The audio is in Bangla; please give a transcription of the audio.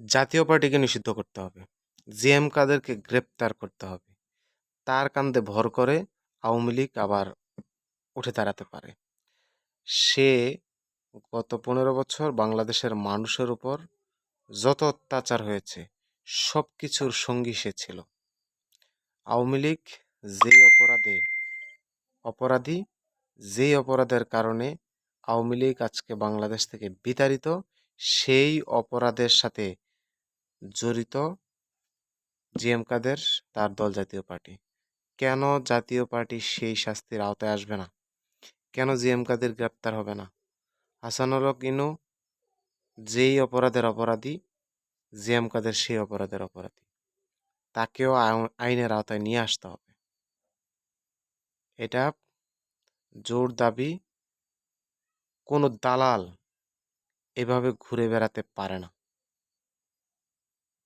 জাতীয় পার্টিকে নিষিদ্ধ করতে হবে। জিএম কাদেরকে গ্রেপ্তার করতে হবে। তার কান্দে ভর করে আওয়ামী লীগ আবার উঠে দাঁড়াতে পারে। সে গত পনেরো বছর বাংলাদেশের মানুষের উপর যত অত্যাচার হয়েছে সব কিছুর সঙ্গী সে ছিল। আওয়ামী লীগ যেই অপরাধে, অপরাধী যেই অপরাধের কারণে আওয়ামী লীগ আজকে বাংলাদেশ থেকে বিতাড়িত, সেই অপরাধের সাথে জড়িত জিএম কাদের তার দল জাতীয় পার্টি। কেন জাতীয় পার্টি সেই শাস্তির আওতায় আসবে না? কেন জিএম কাদের গ্রেপ্তার হবে না? হাসানুল হক ইনু যেই অপরাধের অপরাধী, জিএম কাদের সেই অপরাধের অপরাধী। তাকেও আইনের আওতায় নিয়ে আসতে হবে। এটা জোর দাবি কোনো দালাল এভাবে ঘুরে বেড়াতে পারে না।